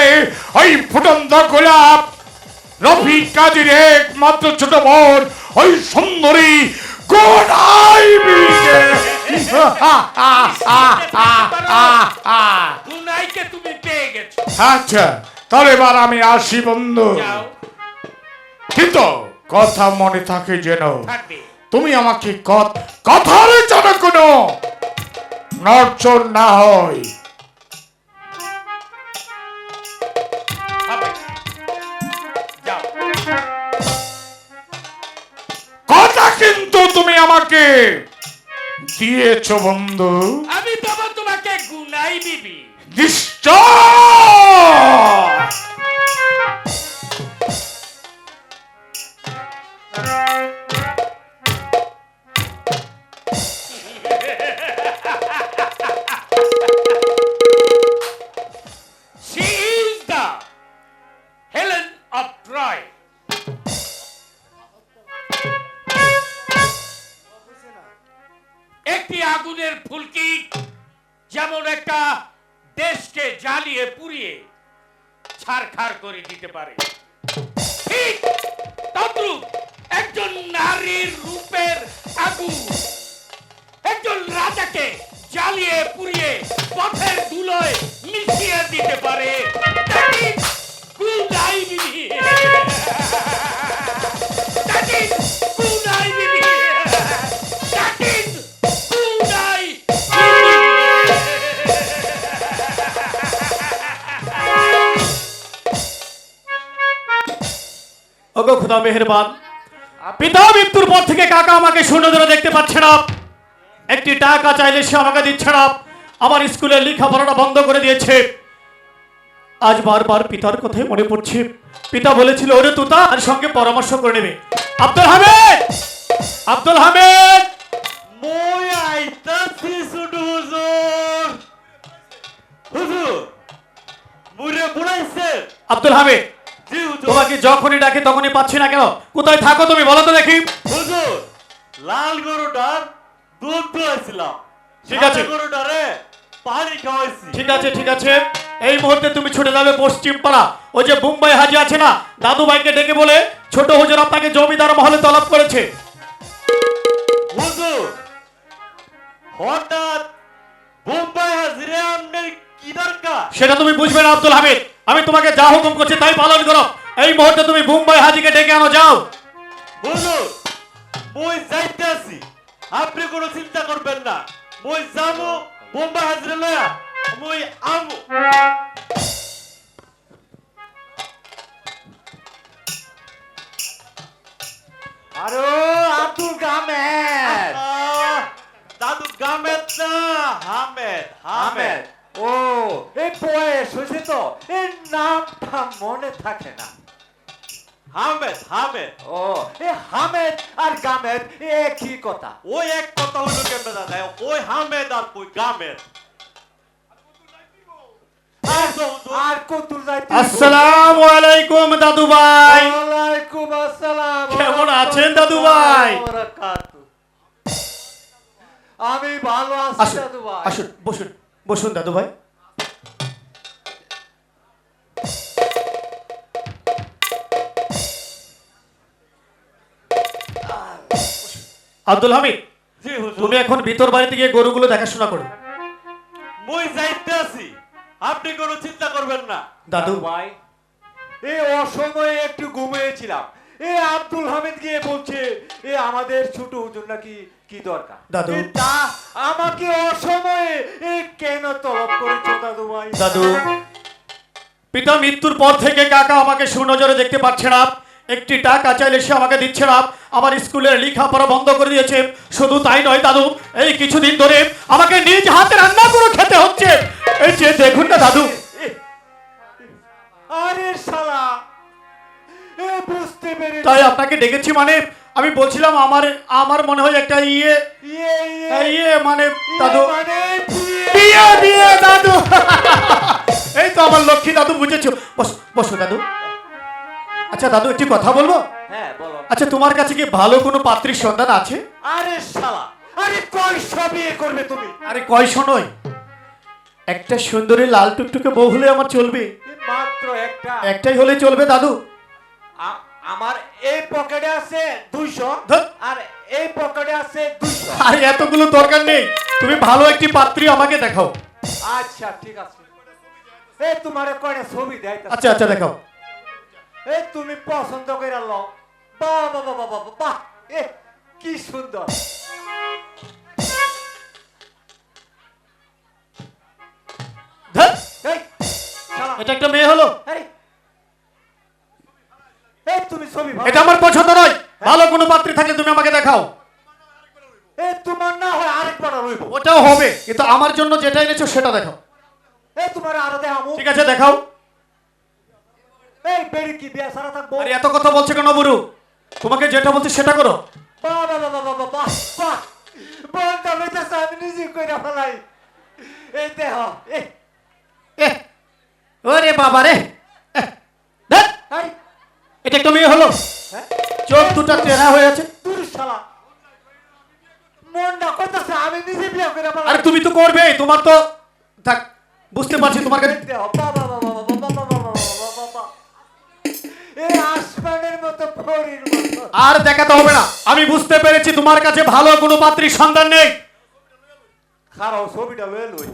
হবে ওই ফুটন্ত গোলাপ রফিক কাজীর একমাত্র ছোট বোন ওই সুন্দরী তুমি পেয়ে গেছো। আচ্ছা তাহলে এবার আমি আসি বন্ধু। কিন্তু কথা মনে থাকে যেন। তুমি আমাকে কথার যেন কোনো নড়চড় না হয়। আমাকে। দিয়েছ বন্ধু। আমি দেবো তোমাকে গুনাই দিবি নিশ্চয়। ছারখার করে দিতে পারে। ঠিক তদ্রুপ ওগো খুদা মেহেরবান। পিতা মৃত্যুর পর থেকে কাকা আমাকে শূন্য ধরে দেখতে পাচ্ছে না। একটি টাকা চাইলে সে আমাকে দিচ্ছে না। আমার স্কুলের লেখাপড়াটা বন্ধ করে দিয়েছে। আজ বারবার পিতার কথাই মনে পড়ছে। পিতা বলেছিল ওরে তুতা আর সঙ্গে পরামর্শ করে নেবে। আব্দুল হামিদ! আব্দুল হামিদ! মই আইতাছি শুধু হুজুর। হুজুর মুরে বুড়াইছে আব্দুল হামিদ! তোমাকে যখনই ডাকে তখনই পাচ্ছি না কেন? কোথায় থাকো তুমি? বলো তো দেখি। হুজুর লাল গরুটার দুধ দোয়াইছিলাম ঠিক আছে। গরুটারে পানি খাওয়াইছি। ঠিক আছে ঠিক আছে। এই মুহূর্তে তুমি ছুটে যাবে পশ্চিম পাড়া ওই যে মুম্বাই হাজি আছে না দাদু ভাইকে ডেকে বলে ছোট হুজুর আপনাকে জমিদার মহলে তলব করেছে। হুজুর হঠাৎ বোম্বাই হাজিরে আপনার কি দরকার? সেটা তুমি বুঝবে না আব্দুল হামিদ। আমি তোমাকে যা হুকুম করছি তাই পালন করো। এই মুহূর্তে তুমি মুম্বাই হাজিকে ডেকে আনো যাও। হুজুর মই যাইতে আছি। আপনি কোনো চিন্তা করবেন না। মই যাব বোম্বাই হাজিরে লয়া মই আমু। আরে আব্দুল কামের দাদু গামেদ না হামেদ হামেদ। আহমেদ ও এই বয়স হয়েছে তো এই নামটা মনে থাকে না। হামেদ হামেদ। ও এই হামেদ আর গামেদ একই কথা। ওই এক কথা কেমনে দাদা? ওই হামেদ আর ওই গামেদ। আসসালামু আলাইকুম দাদু ভাই। ওয়ালাইকুম আসসালাম। কেমন আছেন দাদু ভাই? আমি ভালো আছি দাদু ভাই। আসুন বসুন বসুন দাদু ভাই। আব্দুল হামিদ তুমি এখন ভিতর বাড়িতে গিয়ে গরুগুলো দেখাশোনা করো। মই যাইতে আছি। আপনি কোনো চিন্তা করবেন না। দাদু। ভাই। এই অসময়ে একটু ঘুমিয়েছিলাম। এ আব্দুল হামিদ গিয়ে বলছে এ আমাদের ছোট হুজুর নাকি কি দরকার? দাদু। তা আমাকে অসময়ে এ কেন তলব করেছ দাদু ভাই? দাদু। পিতা মৃত্যুর পর থেকে কাকা আমাকে সুনজরে দেখতে পাচ্ছে না। একটি টাকা চাইলে সে আমাকে দিচ্ছে না। আমার স্কুলের লেখাপড়া বন্ধ করে দিয়েছে। শুধু তাই নয় দাদু এই কিছুদিন ধরে আমাকে নিজ হাতে রান্না করে খেতে হচ্ছে। এই যে দেখুন না দাদু। আরে শালা এ বুঝতে পেরেছি। তাই আপনাকে ডেকেছি মানে আমি বলছিলাম আমার আমার মনে হয় একটা ইয়ে ইয়ে ইয়ে ইয়ে মানে দাদু। ইয়ে মানে বিয়ে। বিয়ে বিয়ে দাদু। এই তো আমার লক্ষ্মী দাদু বুঝেছ? বস বসো দাদু। আচ্ছা দাদু একটি কথা বলব? হ্যাঁ বলো। আচ্ছা তোমার কাছে কি ভালো কোনো পাত্রীর সন্ধান আছে? আরে শালা আরে কয়শো বিয়ে করবে তুমি? আরে কয়শো নয় একটা সুন্দরী লাল টুকটুকে বউ হলে আমার চলবে। মাত্র একটা। একটাই হলে চলবে দাদু। আমার এই পকেটে আছে দুইশো ধুৎ। আর এই পকেটে আছে দুইশো। আরে এতগুলো দরকার নেই। তুমি ভালো একটি পাত্রী আমাকে দেখাও। আচ্ছা ঠিক আছে। এই তোমার কয়টা ছবি দেয় আচ্ছা আচ্ছা দেখাও। এই তুমি পছন্দ করে লো বাহ বাহ বাহ বাহ এ কি সুন্দর। এটা একটা মেয়ে হলো? এই এই তুমি ছবি এটা আমার পছন্দ নয়। ভালো কোনো পাত্রী থাকলে তুমি আমাকে দেখাও। এই তোমার না হয় আরেকবার রইব। ওটাও হবে কিন্তু আমার জন্য যেটা এনেছো সেটা দেখাও। এই তোমার আরও দেখামু ঠিক আছে দেখাও। এই বেড়ি কি বিয়া সারা থাকব? আরে এত কথা বলছে কেন বুড়ু? তোমাকে যেটা বলছি সেটা করো। বাহ বাহ বাহ বাহ বাহ বাহ বলটা বেঁচেছে আমি নিজে কইরা ফেলাই। এই দেহ এহ, ওরে বাবা রে। এটা একটা মেয়ে হলো। হ্যাঁ? চোখ দুটা চেনা হয়ে আছে। দূর শালা। মনটা কইতাছে আমি নিজে বিয়া ফেলাই আরে তুমি তো করবে তোমার তো থাক বুঝতে পারছি তোমার কাছে আর দেখাতে হবে না। আমি বুঝতে পেরেছি তোমার কাছে ভালো কোনো পাত্রীর সন্ধান নেই। খারাপ ছবিটা লয়ে লই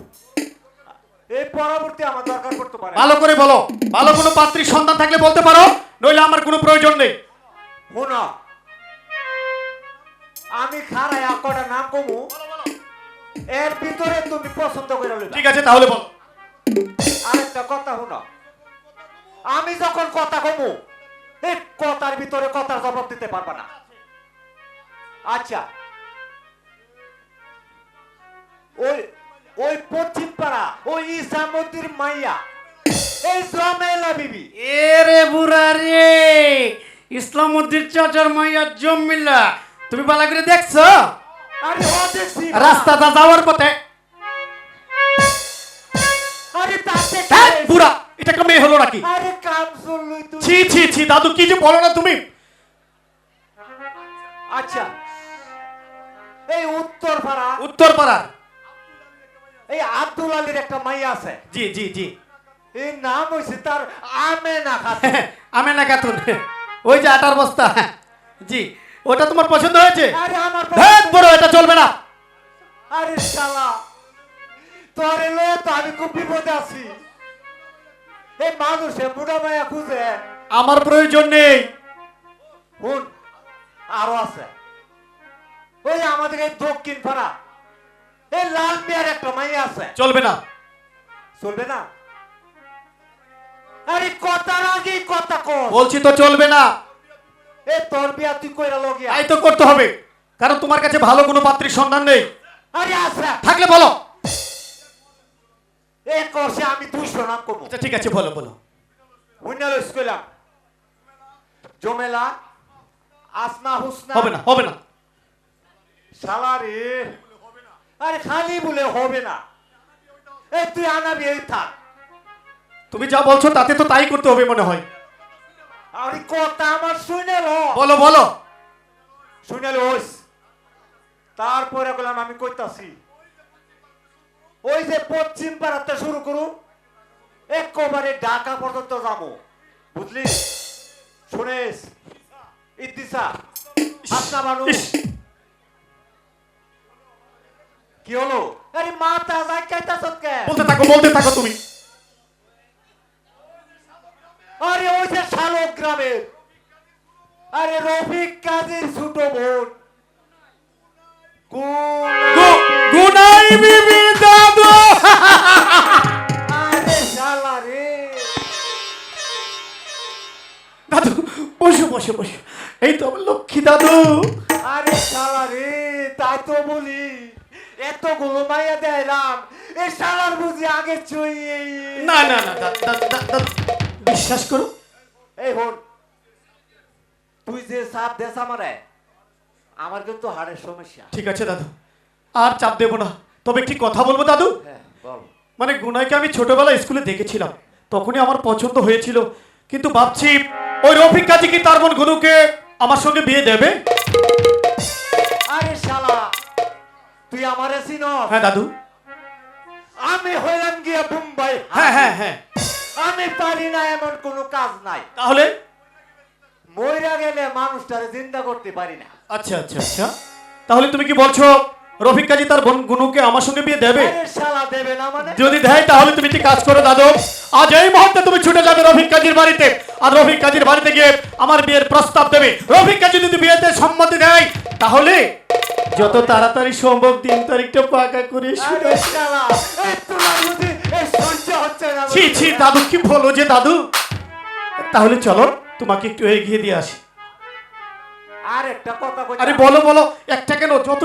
এই পরবর্তী আমার দরকার পড়তে পারে। ভালো করে বলো ভালো কোনো পাত্রীর সন্ধান থাকলে বলতে পারো? নইলে আমার কোনো প্রয়োজন নেই। শোনো আমি আকটা নাম কমু? এর ভিতরে তুমি পছন্দ করে ঠিক আছে তাহলে বলো। আরেকটা কথা শোনো আমি যখন কথা কমু এই কথার ভিতরে কথার জবাব দিতে পারবা না। আচ্ছা। ওই ওই পশ্চিম পাড়া ওই ইসামতির মাইয়া। এই জমেলা বিবি। এরে বুড়া রে ইসলাম উদ্দিন চাচার মাইয়া জমিল্লা তুমি ভালো করে দেখছ? আরে ও দেখছি রাস্তাটা যাওয়ার পথে। আরে তাতে ধ্যাৎ, বুড়া। একটা মেয়ে হলো নাকি? আরে কাম শুনলুই তুই। ছি ছি ছি দাদু কি যে বলো না তুমি? আচ্ছা। এই উত্তর পাড়া উত্তর পাড়ার এই আব্দুল আলীর একটা মাইয়া আছে। জি জি জি। এই নাম হইছে তার আমেনা খাতুন। আমি না খাতুন। ওই যে আটার বস্তা। জি। ওটা তোমার পছন্দ হয়েছে? আরে আমার ধ্যাৎ, বড় এটা চলবে না। আরে শালা তোরে লয়ে তো আমি খুব বিপদে আছি। এই মানুষে বুড়া মায়া খুঁজে। আমার প্রয়োজন নেই। শুন আরও আছে। ওই আমাদের এই দক্ষিণ পাড়া এই লাল মিয়ার একটা মাইয়া আছে। চলবে না। চলবে না? আরে কথার আগেই কথা কর বলছি তো চলবে না। এ তোর বিয়া তুই কইরা লগিয়া তাই তো করতে হবে কারণ তোমার কাছে ভালো কোনো পাত্রীর সন্ধান নেই। আরে আচ্ছা থাকলে বলো। এ কষে আমি দুইশো নাম কমু। আচ্ছা ঠিক আছে বলো বলো। হুইনাল কইলাম জমেলা আসমা হুসনা। হবে না হবে না। শালা রে আরে খালি বলে হবে না। এ তুই আনাবি এই থাক। তুমি যা বলছো তাতে তো তাই করতে হবে মনে হয়। আরে কথা আমার শুনে বলো বলো। শুনে লোস তারপরে বললাম আমি কইতাছি। ওই যে পশ্চিম পাড়াতে শুরু করু একেবারে ঢাকা পর্যন্ত যাব। বুঝলি? শুনেস ইদ্দিসা হাসনা বানু। কি হলো? আরে মাথা যাই কাইতাছ কে? বলতে থাকো বলতে থাকো তুমি। আরে ওই যে শালক গ্রামের। আরে রফিক কাজীর ছোট বোন। গুনাই বিবি। বসো বসো বসো। এই তো আমার লক্ষ্মী দাদু। আরে শালা রে তাই তো বলি। এতগুলো মাইয়া দেয়লাম এই শালার বুঝি আগে চুই না না না বিশ্বাস করো। এই হন তুই যে সাপ দেশ আমারে আমার কিন্তু হাড়ের সমস্যা। ঠিক আছে দাদু আর চাপ দেবো না। তবে একটি কথা বলব দাদু। হ্যাঁ বল। মানে গুনাইকে আমি ছোটবেলায় স্কুলে দেখেছিলাম। তখনই আমার পছন্দ হয়েছিল। কিন্তু ভাবছি ওই রফিক কাজী কি তার বোন গুনুকে আমার সঙ্গে বিয়ে দেবে? আরে শালা তুই আমারে চিনস? হ্যাঁ দাদু। আমি হইলাম গিয়া মুম্বাই হ্যাঁ হ্যাঁ হ্যাঁ। আমি পারি না এমন কোনো কাজ নাই। তাহলে? মইরা গেলে মানুষটারে জিন্দা করতে পারি না। আচ্ছা আচ্ছা আচ্ছা। তাহলে তুমি কি বলছো রফিক কাজী তার বোন গুনুকে আমার সঙ্গে বিয়ে দেবে? শালা দেবে না মানে? যদি দেয় তাহলে তুমি কি কাজ করো দাদু। আজ এই মুহূর্তে তুমি ছুটে যাবে রফিক কাজীর বাড়িতে। আর রফিক কাজীর বাড়িতে গিয়ে আমার বিয়ের প্রস্তাব দেবে। রফিক কাজী যদি বিয়েতে সম্মতি দেয় তাহলে যত তাড়াতাড়ি সম্ভব দিন তারিখটা পাকা করে ছি ছি দাদু কি বলো যে দাদু? তাহলে চলো তোমাকে একটু এগিয়ে দিয়ে আসি। আর একটা কথা আরে বলো বলো একটা কেন? যতই